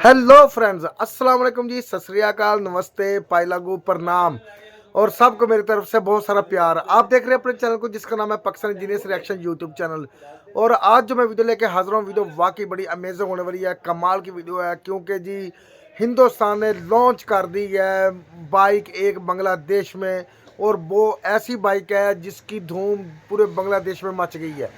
Hello friends अस्सलाम वालेकुम जी। सत श्री अकाल। नमस्ते। पाइलागू प्रणाम। और सबको मेरी तरफ़ से बहुत सारा प्यार। आप देख रहे हैं अपने चैनल को, जिसका नाम है Pakistan genius reaction YouTube channel. और आज जो मैं वीडियो लेके हाजिर हूँ, वीडियो वाकई बड़ी अमेजिंग होने वाली है। कमाल की वीडियो है, क्योंकि जी, हिंदुस्तान ने लॉन्च कर दी है बाइक एक बांग्लादेश में। और वो ऐसी बाइक है जिसकी धूम पूरे बांग्लादेश में मच गई है।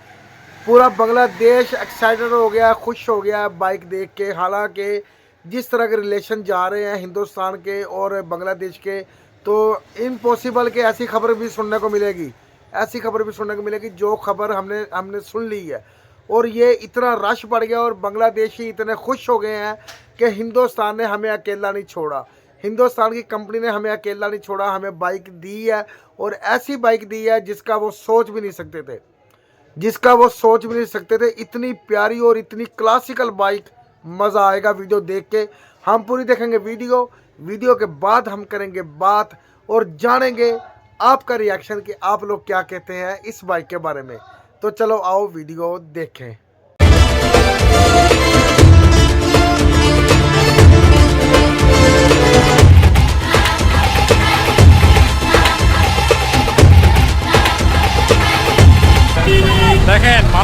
पूरा बांग्लादेश एक्साइटेड हो गया, खुश हो गया बाइक देख के। हालाँकि जिस तरह के रिलेशन जा रहे हैं हिंदुस्तान के और बांग्लादेश के तो इम्पॉसिबल के ऐसी खबर भी सुनने को मिलेगी। ऐसी खबर भी सुनने को मिलेगी, जो खबर हमने हमने सुन ली है। और ये इतना रश बढ़ गया और बांग्लादेशी इतने खुश हो गए हैं कि हिंदुस्तान ने हमें अकेला नहीं छोड़ा। हिंदुस्तान की कंपनी ने हमें अकेला नहीं छोड़ा, हमें बाइक दी है और ऐसी बाइक दी है जिसका वो सोच भी नहीं सकते थे। जिसका वो सोच भी नहीं सकते थे। इतनी प्यारी और इतनी क्लासिकल बाइक मज़ा आएगा वीडियो देख के। हम पूरी देखेंगे वीडियो वीडियो के बाद हम करेंगे बात और जानेंगे आपका रिएक्शन कि आप लोग क्या कहते हैं इस बाइक के बारे में। तो चलो आओ वीडियो देखें।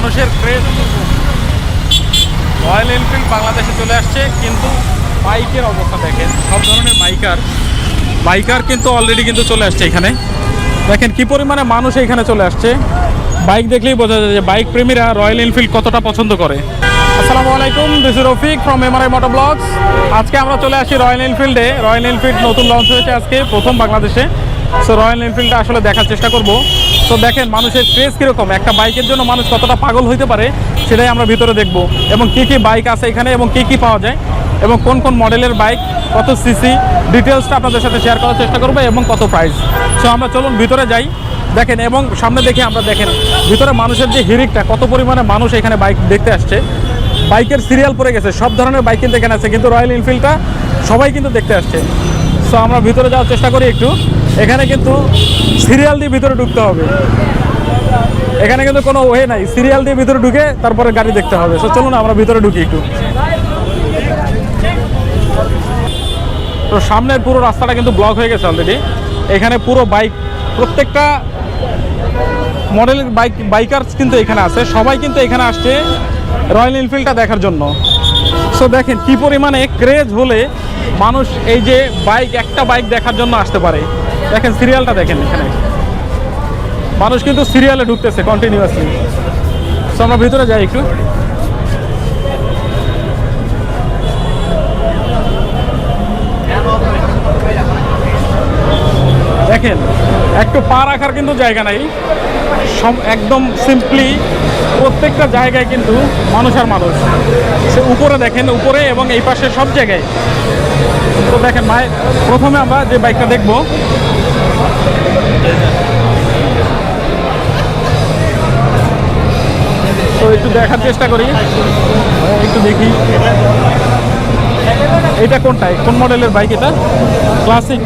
মানুষের ক্রেজ রয়্যাল এনফিল্ড বাংলাদেশে চলে আসছে, কিন্তু বাইকের অবস্থা দেখেন, সব ধরনের বাইকার। বাইকার কিন্তু অলরেডি কিন্তু চলে আসছে এখানে। দেখেন কি পরিমাণে মানুষ এখানে চলে আসছে। বাইক দেখলেই বোঝা যায় যে বাইক প্রেমীরা রয়্যাল এনফিল্ড কতটা পছন্দ করে। আসসালামু আলাইকুম this Rafiq from MRI motor blogs আজকে আমরা চলে আসি রয়্যাল এনফিল্ডে রয়্যাল এনফিল্ড নতুন লঞ্চ হয়েছে আজকে, প্রথম বাংলাদেশে। সো রয়্যাল এনফিল্ডটা আসলে দেখার চেষ্টা করব। তো দেখেন মানুষের ক্রেজ কীরকম? একটা বাইকের জন্য মানুষ কতটা পাগল হইতে পারে, সেটাই আমরা ভিতরে দেখব। এবং কী কী বাইক আছে এখানে এবং কী কী পাওয়া যায় এবং কোন কোন মডেলের বাইক কত সিসি ডিটেলসটা আপনাদের সাথে শেয়ার করার চেষ্টা করব এবং কত প্রাইস সো আমরা চলুন ভিতরে যাই। দেখেন এবং সামনে দেখে আমরা দেখেন, ভিতরে মানুষের যে হিরিকটা কত পরিমাণে মানুষ এখানে বাইক দেখতে আসছে। বাইকের সিরিয়াল পড়ে গেছে, সব ধরনের বাইক কিন্তু এখানে আছে, কিন্তু রয়্যাল এনফিল্ডটা সবাই কিন্তু দেখতে আসছে। সো আমরা ভিতরে যাওয়ার চেষ্টা করি একটু। এখানে কিন্তু সিরিয়াল দিয়ে ভিতরে ঢুকতে হবে। এখানে কিন্তু কোনো ওয়ে নাই। সিরিয়াল দিয়ে ভিতরে ঢুকে তারপরে গাড়ি দেখতে হবে। সো চলুন আমরা ভিতরে ঢুকি একটু। তো সামনের পুরো রাস্তাটা কিন্তু ব্লক হয়ে গেছে অলরেডি এখানে পুরো বাইক প্রত্যেকটা মডেলের বাইক বাইকার্স কিন্তু এখানে আছে। সবাই কিন্তু এখানে আসছে রয়্যাল এনফিল্ডটা দেখার জন্য। সো দেখেন কি পরিমাণে ক্রেজ হলে মানুষ এই যে বাইক, একটা বাইক দেখার জন্য আসতে পারে। দেখেন সিরিয়ালটা দেখেন এখানে। মানুষ কিন্তু সিরিয়ালে ঢুকতেছে কন্টিনিউয়াসলি সো আমরা ভিতরে যাই একটু। দেখেন, একটু পা রাখার কিন্তু জায়গা নাই। একদম সিম্পলি প্রত্যেকটা জায়গায় কিন্তু মানুষ আর মানুষ। সে উপরে দেখেন, উপরে এবং এই পাশে সব জায়গায়। তো দেখেন মায়ের প্রথমে আমরা যে বাইকটা দেখব। তো একটু দেখার চেষ্টা করি। একটু দেখি। এটা কোনটা? কোন মডেলের বাইক এটা? ক্লাসিক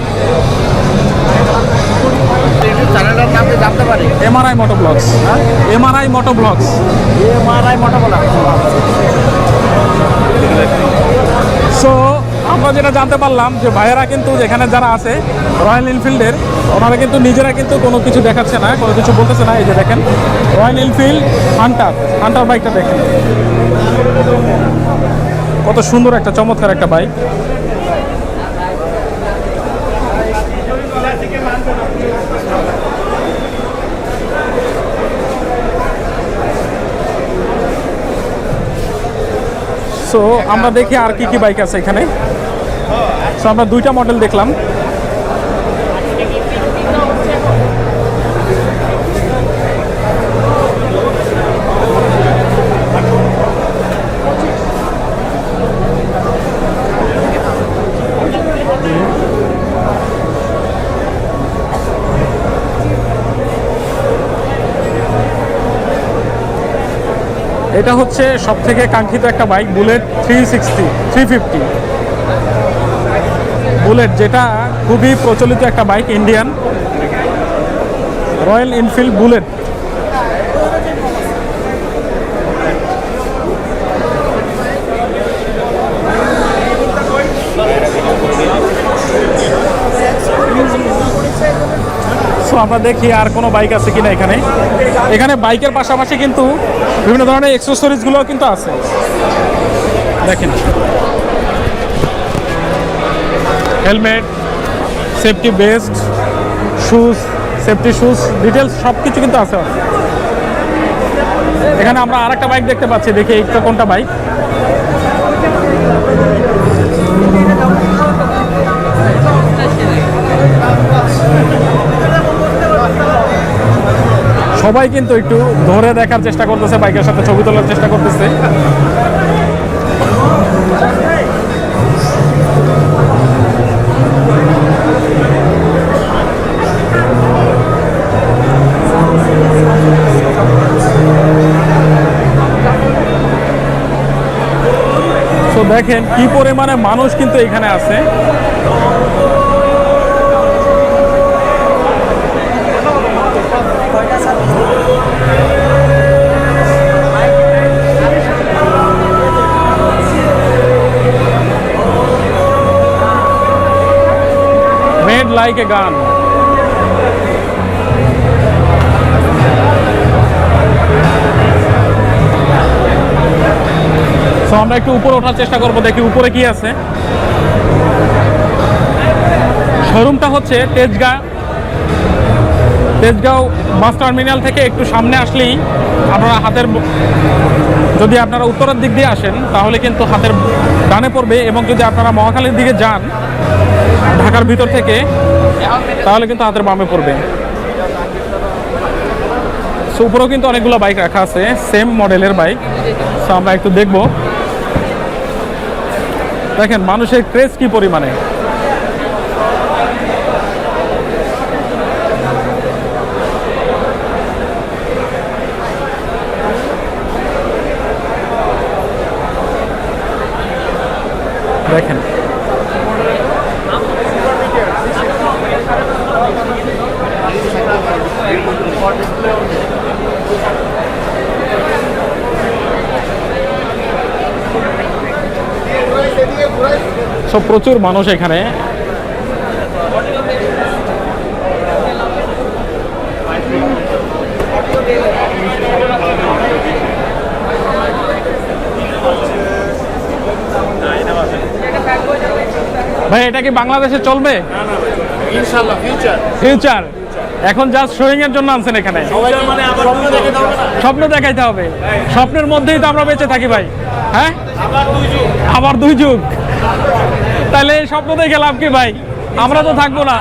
চ্যানেলটার নাম কি জানতে পারি? MRI moto blogs MRI moto blogs MRI moto বলা সো আমরা যেটা জানতে পারলাম যে ভাইয়েরা কিন্তু যেখানে যারা আছে রয়্যাল এনফিল্ডের ওনারা কিন্তু নিজেরা কিন্তু কোনো কিছু দেখাচ্ছে না কোনো কিছু বলতেছে না এই যে দেখেন রয়্যাল এনফিল্ড হান্টার হান্টার বাইকটা দেখেন। কত সুন্দর একটা চমৎকার একটা বাইক সো আমরা দেখি আর কি কি বাইক আছে এখানে। সো আমরা দুইটা মডেল দেখলাম। এটা হচ্ছে সব থেকে কাঙ্ক্ষিত একটা bike, Bullet three sixty three fifty Bullet যেটা খুবই প্রচলিত একটা bike Indian Royal Enfield Bullet. So আমরা দেখি আর কোনো বাইক আছে কিনা এখানে। এখানে বাইকের পাশাপাশি কিন্তু বিভিন্ন ধরনের এক্সেসরিজগুলো কিন্তু আছে। দেখেন। Helmet safety vest shoes safety shoes details সব কিছু কিন্তু আছে। এখানে আমরা আর একটা বাইক দেখতে পাচ্ছি, দেখি এইটা কোনটা বাইক সবাই কিন্তু একটু ধরে দেখার চেষ্টা করতেছে, বাইকের সাথে ছবি তোলার চেষ্টা করতেছে। দেখেন কি পরিমাণে মানুষ কিন্তু এখানে আছে। লাইক এ গান আমরা একটু উপরে ওঠার চেষ্টা করব, দেখি উপরে কি আছে। শোরুমটা হচ্ছে তেজগাঁ তেজগাঁও বাস টার্মিনাল থেকে একটু সামনে আসলেই আপনারা হাতের যদি আপনারা উত্তরের দিক দিয়ে আসেন, তাহলে কিন্তু হাতের ডানে পড়বে এবং যদি আপনারা মহাখালীর দিকে যান ঢাকার ভিতর থেকে, তাহলে কিন্তু হাতের বামে পড়বে। সো উপরেও কিন্তু অনেকগুলো বাইক রাখা আছে সেম মডেলের বাইক সো আমরা একটু দেখব। দেখেন, মানুষের ক্রেজ কি পরিমাণে? দেখেন সব প্রচুর মানুষ এখানে। ভাই এটা কি বাংলাদেশে চলবে? ইনশাআল্লাহ ফিউচার ফিউচার এখন জাস্ট শোয়িং এর জন্য আনছেন এখানে। মানে স্বপ্ন দেখাইতে হবে। স্বপ্নের মধ্যেই তো আমরা বেঁচে থাকি ভাই। হ্যাঁ? আবার দুই যুগ। আবার দুই যুগ। তাহলে এই স্বপ্ন দেখে লাভ কি ভাই? আমরা তো থাকব না।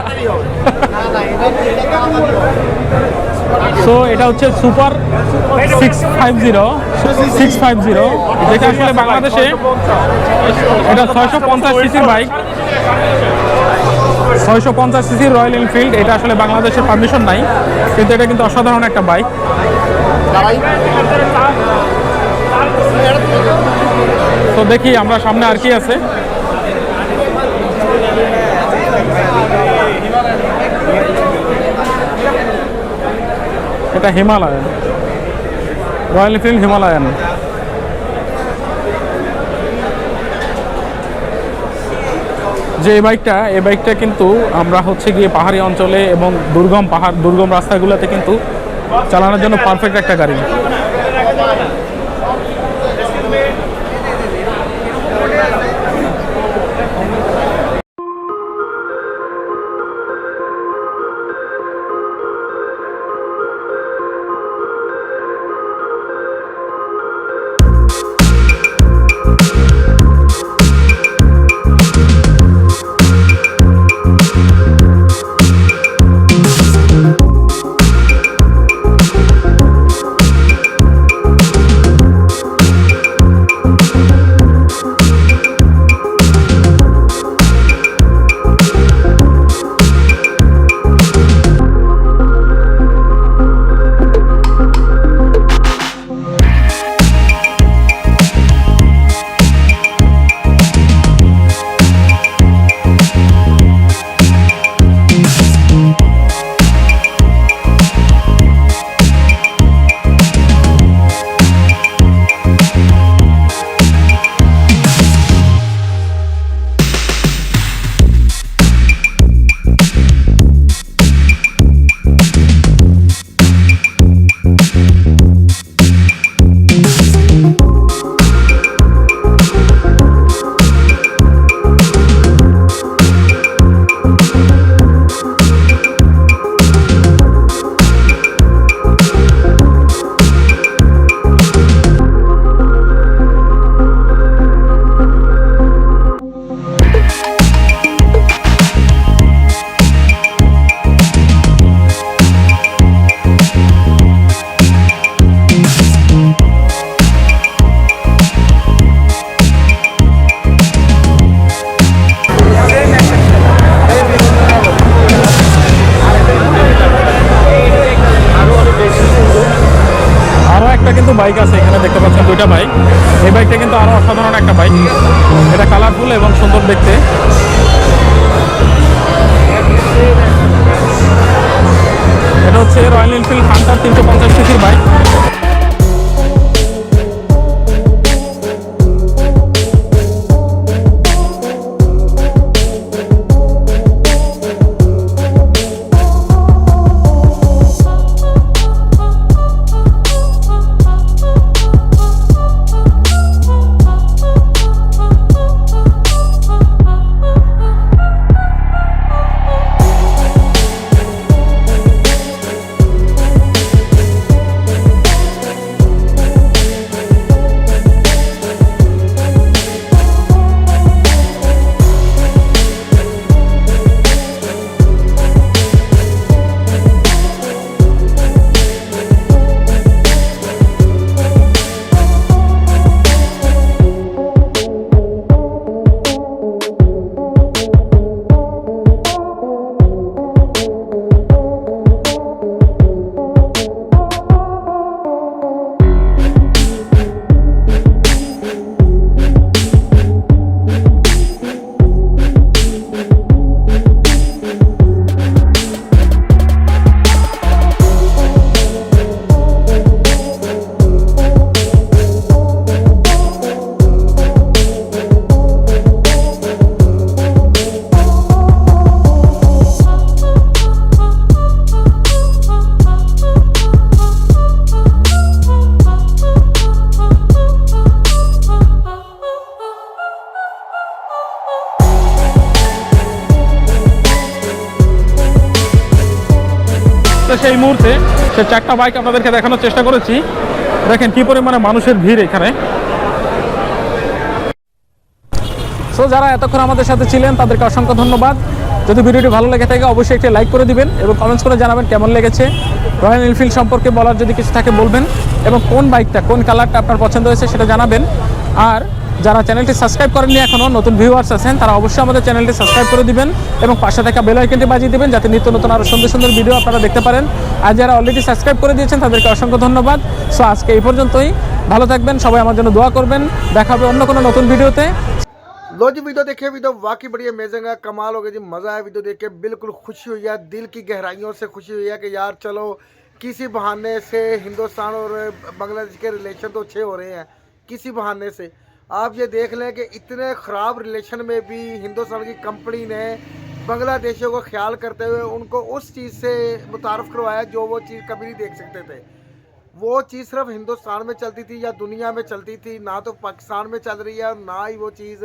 সো এটা হচ্ছে super six five zero six five zero যেটা আসলে বাংলাদেশে। এটা ছয়শো পঞ্চাশ সিসির বাইক। ছয়শো পঞ্চাশ সিসির রয়্যাল এনফিল্ড এটা আসলে বাংলাদেশের পারমিশন নাই কিন্তু এটা কিন্তু অসাধারণ একটা বাইক তো দেখি আমরা সামনে আর কি আছে। এটা হিমালয়ান। Royal Enfield Himalayan. যে এই বাইকটা এই বাইকটা কিন্তু আমরা হচ্ছে গিয়ে পাহাড়ি অঞ্চলে এবং দুর্গম পাহাড়, দুর্গম রাস্তাগুলোতে কিন্তু চালানোর জন্য পারফেক্ট একটা গাড়ি। চারটা বাইক আপনাদেরকে দেখানোর চেষ্টা করেছি। দেখেন কি পরিমাণে মানুষের ভিড় এখানে। সো যারা এতক্ষণ আমাদের সাথে ছিলেন, তাদেরকে অসংখ্য ধন্যবাদ। যদি ভিডিওটি ভালো লেগে থাকে, অবশ্যই একটি লাইক করে দিবেন এবং কমেন্টস করে জানাবেন কেমন লেগেছে। রয়্যাল এনফিল্ড সম্পর্কে বলার যদি কিছু থাকে, বলবেন এবং কোন বাইকটা কোন কালারটা আপনার পছন্দ হয়েছে সেটা জানাবেন। আর যারা চ্যানেলটি সাবস্ক্রাইব করেননি এখনও নতুন ভিউয়ার্স আছেন তারা অবশ্যই আমাদের চ্যানেলটি সাবস্ক্রাইব করে দিবেন এবং পাশে থাকা বেল আইকনটি বাজিয়ে দিবেন যাতে নিত্য নতুন আরও সুন্দর সুন্দর ভিডিও আপনারা দেখতে পারেন আর যারা অলরেডি সাবস্ক্রাইব করে দিয়েছেন তাদেরকে অসংখ্য ধন্যবাদ সো আজকে এই পর্যন্তই ভালো থাকবেন সবাই আমার জন্য দোয়া করবেন দেখা হবে অন্য কোনো নতুন ভিডিওতে लो जी वीडियो देखिए वीडियो वाकई बड़ी अमेजिंग है कमाल हो गया जी मज़ा आया वीडियो देख के बिल्कुल खुशी हुई है दिल की गहराइयों से खुशी हुई है कि यार चलो किसी बहाने से हिंदुस्तान और बांग्लादेश के रिलेशन तो अच्छे हो रहे हैं किसी बहाने से आप ये देख लें कि इतने ख़राब रिलेशन में भी हिंदुस्तान की कंपनी ने बांग्लादेशियों को ख्याल करते हुए उनको उस चीज़ से मुतारफ़ करवाया जो वो चीज़ कभी नहीं देख सकते थे। वो चीज़ सिर्फ़ हिंदुस्तान में चलती थी या दुनिया में चलती थी, ना तो पाकिस्तान में चल रही है, ना ही वो चीज़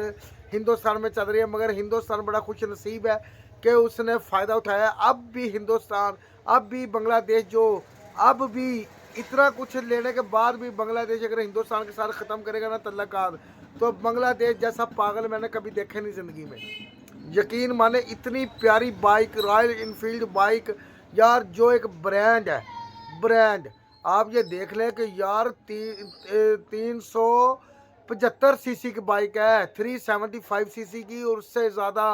हिंदुस्तान में चल रही है। मगर हिंदुस्तान बड़ा खुश नसीब है कि उसने फ़ायदा उठाया। अब भी हिंदुस्तान, अब भी बांग्लादेश जो, अब भी इतना कुछ लेने के बाद भी बांग्लादेश अगर हिंदुस्तान के साथ ख़त्म करेगा ना तल्लकात तो बांग्लादेश जैसा पागल मैंने कभी देखा नहीं ज़िंदगी में। यकीन माने इतनी प्यारी बाइक रॉयल इनफील्ड बाइक यार जो एक ब्रांड है ब्रांड आप ये देख लें कि यार ती, तीन सौ पचहत्तर सीसी की बाइक है थ्री सेवेंटी फाइव सीसी की और उससे ज़्यादा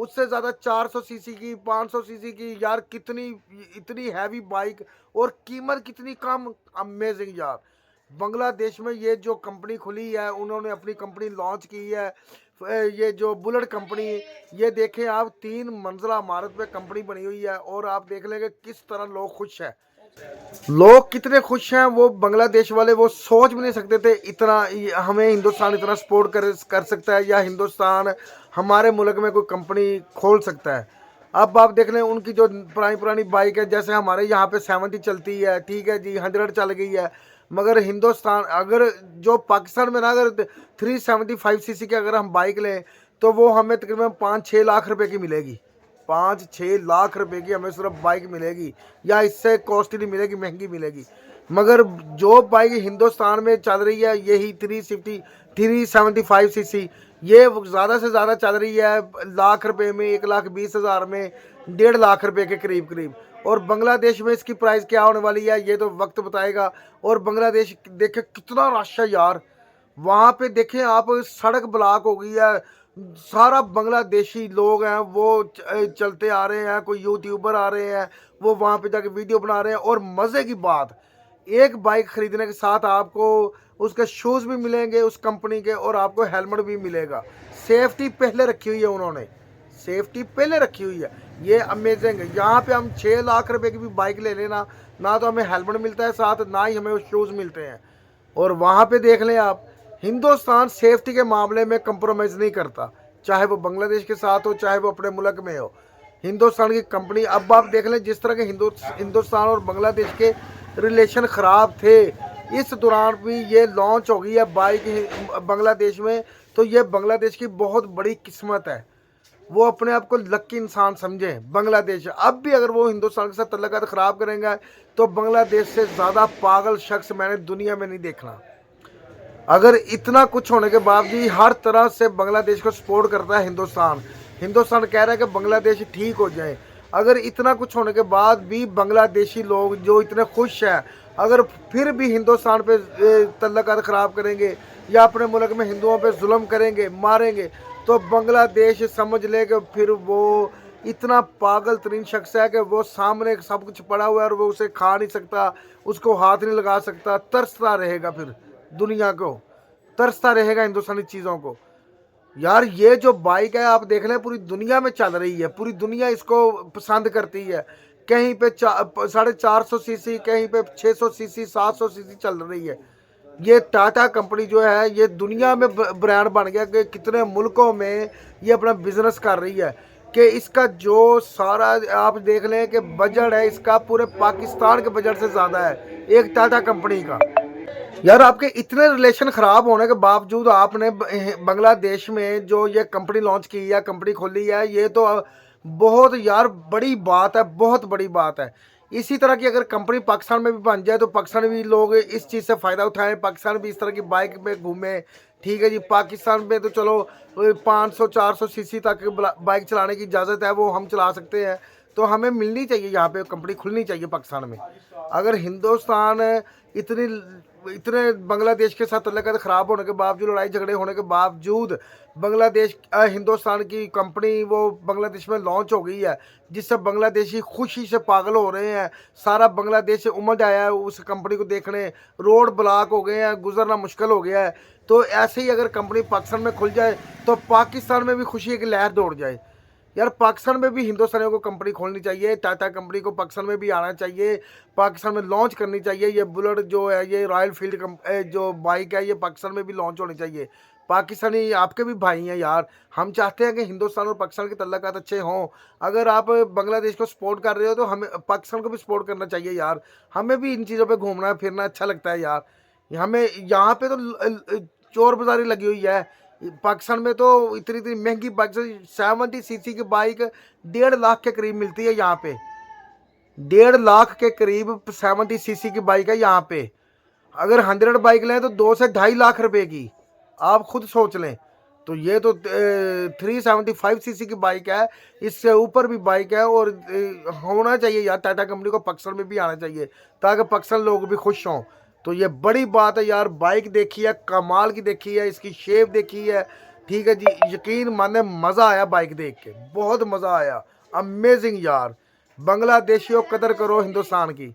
उससे ज़्यादा 400 सीसी की 500 सीसी की, यार कितनी, इतनी हैवी बाइक और कीमत कितनी कम? अमेजिंग यार। बांग्लादेश में ये जो कंपनी खुली है, उन्होंने अपनी कंपनी लॉन्च की है ये जो बुलेट कंपनी ये देखें आप, तीन मंजिला इमारत पे कंपनी बनी हुई है और आप देख लेंगे किस तरह लोग खुश हैं। लोग कितने खुश हैं, वो बांग्लादेश वाले वो सोच भी नहीं सकते थे इतना हमें हिंदुस्तान इतना सपोर्ट कर कर सकता है या हिंदुस्तान हमारे मुल्क में कोई कंपनी खोल सकता है। अब आप देख लें, उनकी जो पुरानी पुरानी बाइक है, जैसे हमारे यहाँ पे सेवेंटी चलती है, ठीक है जी हंड्रेड चल गई है, मगर हिंदुस्तान, अगर जो पाकिस्तान में ना, अगर थ्री सेवेंटी फाइव सी की अगर हम बाइक लें तो वो हमें तकरीबन पाँच छः लाख रुपए की मिलेगी। पाँच छः लाख रुपए की हमें सिर्फ़ बाइक मिलेगी या इससे कॉस्टली मिलेगी, महँगी मिलेगी। मगर जो बाइक हिंदुस्तान में चल रही है, यही three fifty three seventy five C C ये ज़्यादा से ज़्यादा चल रही है लाख रुपए में, एक लाख बीस हज़ार में, डेढ़ लाख रुपए के करीब करीब और बांग्लादेश में इसकी प्राइस क्या होने वाली है, ये तो वक्त बताएगा। और बांग्लादेश देखे कितना रश है यार। वहाँ पे देखें आप, सड़क ब्लॉक हो गई है सारा बांग्लादेशी लोग हैं, वो चलते आ रहे हैं, कोई यूट्यूबर आ रहे हैं, वो वहाँ पे जाके वीडियो बना रहे हैं और मज़े की बात। एक बाइक खरीदने के साथ आपको उसके शूज़ भी मिलेंगे उस कंपनी के और आपको हेलमेट भी मिलेगा। सेफ्टी पहले रखी हुई है उन्होंने। सेफ्टी पहले रखी हुई है। ये अमेजिंग है। यहाँ पे हम छः लाख रुपए की भी बाइक ले लेना, ना तो हमें हेलमेट मिलता है, साथ ना ही हमें शूज़ मिलते हैं। और वहाँ पे देख लें आप हिंदुस्तान सेफ्टी के मामले में कंप्रोमाइज़ नहीं करता। चाहे वो बांग्लादेश के साथ हो, चाहे वो अपने मुल्क में हो। हिंदुस्तान की कंपनी, अब आप देख लें, जिस तरह के हिंदु, हिंदुस्तान और बांग्लादेश के रिलेशन ख़राब थे, इस दौरान भी ये लॉन्च हो गई है बाइक बांग्लादेश में। तो ये बांग्लादेश की बहुत बड़ी किस्मत है। वो अपने आप को लक्की इंसान समझे, बांग्लादेश। अब भी अगर वो हिंदुस्तान के साथ तल्लक ख़राब करेंगे तो बांग्लादेश से ज़्यादा पागल शख्स मैंने दुनिया में नहीं देखना। अगर इतना कुछ होने के बावजूद हर तरह से बांग्लादेश को सपोर्ट करता है हिंदुस्तान हिंदुस्तान कह रहा है कि बांग्लादेश ठीक हो जाए। अगर इतना कुछ होने के बाद भी बांग्लादेशी लोग जो इतने खुश हैं, अगर फिर भी हिंदुस्तान पे तल्लक ख़राब करेंगे या अपने मुल्क में हिंदुओं पे जुल्म करेंगे, मारेंगे तो बांग्लादेश समझ ले कि फिर वो इतना पागल तरीन शख्स है कि वो सामने सब कुछ पड़ा हुआ है और वो उसे खा नहीं सकता, उसको हाथ नहीं लगा सकता, तरसता रहेगा फिर। दुनिया को, तरसता रहेगा हिंदुस्तानी चीज़ों को। यार, ये जो बाइक है, आप देख लें, पूरी दुनिया में चल रही है, पूरी दुनिया इसको पसंद करती है। कहीं पे साढ़े चार सौ सी सी कहीं पे छः सौ सी सी सात सौ सी सी चल रही है। ये टाटा कंपनी जो है, ये दुनिया में ब्रांड बन गया कि कितने मुल्कों में ये अपना बिज़नेस कर रही है, कि इसका जो सारा, आप देख लें कि बजट है, इसका पूरे पाकिस्तान के बजट से ज़्यादा है, एक टाटा कंपनी का। यार आपके इतने रिलेशन ख़राब होने के बावजूद आपने बांग्लादेश में जो ये कंपनी लॉन्च की है कंपनी खोली है, ये तो बहुत यार बड़ी बात है, बहुत बड़ी बात है। इसी तरह की अगर कंपनी पाकिस्तान में भी बन जाए तो पाकिस्तान भी लोग इस चीज़ से फ़ायदा उठाएँ। पाकिस्तान भी इस तरह की बाइक में घूमें, ठीक है जी? पाकिस्तान में तो चलो पाँच सौ, चार सौ सी सी तक बाइक चलाने की इजाज़त है, वो हम चला सकते हैं। तो हमें मिलनी चाहिए यहाँ पे कंपनी खुलनी चाहिए पाकिस्तान में। अगर हिंदुस्तान इतनी इतने बांग्लादेश के साथ तल्लक ख़राब होने के बावजूद, लड़ाई झगड़े होने के बावजूद बांग्लादेश हिंदुस्तान की कंपनी वो बांग्लादेश में लॉन्च हो गई है, जिससे बांग्लादेशी खुशी से पागल हो रहे हैं। सारा बांग्लादेश उमड़ आया है उस कंपनी को देखने। रोड ब्लॉक हो गए हैं, गुजरना मुश्किल हो गया है। तो ऐसे ही अगर कंपनी पाकिस्तान में खुल जाए तो पाकिस्तान में भी खुशी की लहर दौड़ जाए। यार, पाकिस्तान में भी हिंदुस्तानियों को कंपनी खोलनी चाहिए, टाटा कंपनी को पाकिस्तान में भी आना चाहिए, पाकिस्तान में लॉन्च करनी चाहिए, ये बुलेट जो है, ये रॉयल फ़ील्ड जो बाइक है, ये पाकिस्तान में भी लॉन्च होनी चाहिए। पाकिस्तानी आपके भी भाई हैं यार। हम चाहते हैं कि हिंदुस्तान और पाकिस्तान के तल्लक अच्छे हों। अगर आप बांग्लादेश को सपोर्ट कर रहे हो तो हमें, पाकिस्तान को भी सपोर्ट करना चाहिए यार। हमें भी इन चीज़ों पे घूमना, फिरना अच्छा लगता है यार। हमें यहाँ पे तो चोर बाजारी लगी हुई है। पाकिस्तान में तो इतनी इतनी महँगी बाइक सेवेंटी सीसी की बाइक डेढ़ लाख के करीब मिलती है यहाँ पे। डेढ़ लाख के करीब सेवेंटी सीसी की बाइक है यहाँ पे। अगर हंड्रेड बाइक लें तो दो से ढाई लाख रुपए की। आप खुद सोच लें। तो ये तो थ्री सेवेंटी फाइव सी की बाइक है। इससे ऊपर भी बाइक है और होना चाहिए यार। टाटा कंपनी को पाकिस्तान में भी आना चाहिए ताकि पाकिस्तान लोग भी खुश हों। तो ये बड़ी बात है यार, बाइक देखी है, कमाल की देखी है, इसकी शेप देखी है। ठीक है जी, यकीन माने मज़ा आया बाइक देख के, बहुत मज़ा आया। अमेजिंग यार। बांग्लादेशियों कदर करो हिंदुस्तान की।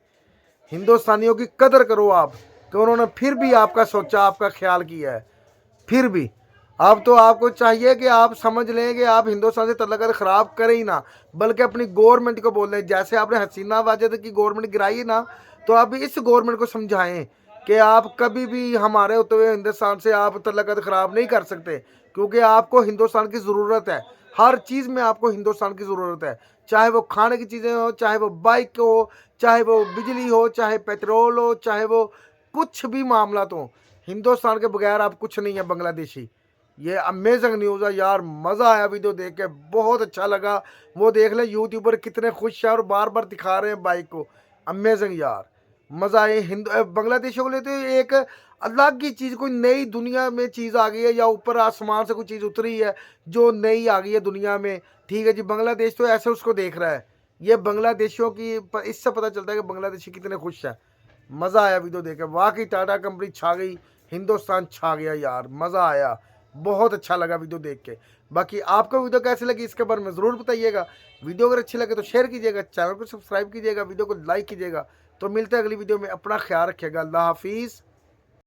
हिंदुस्तानियों की कदर करो आप, कि उन्होंने फिर भी आपका सोचा, आपका ख्याल किया है। फिर भी। अब तो आपको चाहिए कि आप समझ लें कि आप हिंदुस्तान से तल्लक ख़राब करें ही ना, बल्कि अपनी गवर्नमेंट को बोलें जैसे आपने हसीना वाजद की गवर्नमेंट गिराई ना तो आप इस गवर्नमेंट को समझाएँ कि आप कभी भी हमारे होते हुए हिंदुस्तान से आप तल्लक ख़राब नहीं कर सकते, क्योंकि आपको हिंदुस्तान की ज़रूरत है। हर चीज़ में आपको हिंदुस्तान की ज़रूरत है, चाहे वो खाने की चीज़ें हो, चाहे वो बाइक हो, चाहे वो बिजली हो, चाहे पेट्रोल हो, चाहे वो कुछ भी मामला तो हिंदुस्तान के बगैर आप कुछ नहीं है बांग्लादेशी। ये अमेजिंग न्यूज़ है यार, मज़ा आया वीडियो देख के, बहुत अच्छा लगा। वो देख लें यूट्यूबर कितने खुश हैं और बार बार दिखा रहे हैं बाइक को। अमेजिंग यार। मज़ा आए हिंदू बांग्लादेशियों के लिए तो एक अलग ही चीज़, कोई नई दुनिया में चीज़ आ गई है या ऊपर आसमान से कोई चीज़ उतरी है जो नई आ गई है दुनिया में। ठीक है जी, बांग्लादेश तो ऐसे उसको देख रहा है। ये बांग्लादेशियों की इससे पता चलता है कि बांग्लादेशी कितने खुश हैं। मज़ा आया वीडियो देख के। वाकई टाटा कंपनी छा गई, हिंदुस्तान छा गया यार, मज़ा आया। बहुत अच्छा लगा वीडियो देख के। बाकी आपको वीडियो कैसी लगी इसके बारे में ज़रूर बताइएगा। वीडियो अगर अच्छी लगे तो शेयर कीजिएगा, चैनल को सब्सक्राइब कीजिएगा, वीडियो को लाइक कीजिएगा। तो मिलते हैं अगली वीडियो में अपना ख्याल रखिएगा अल्लाह हाफिज़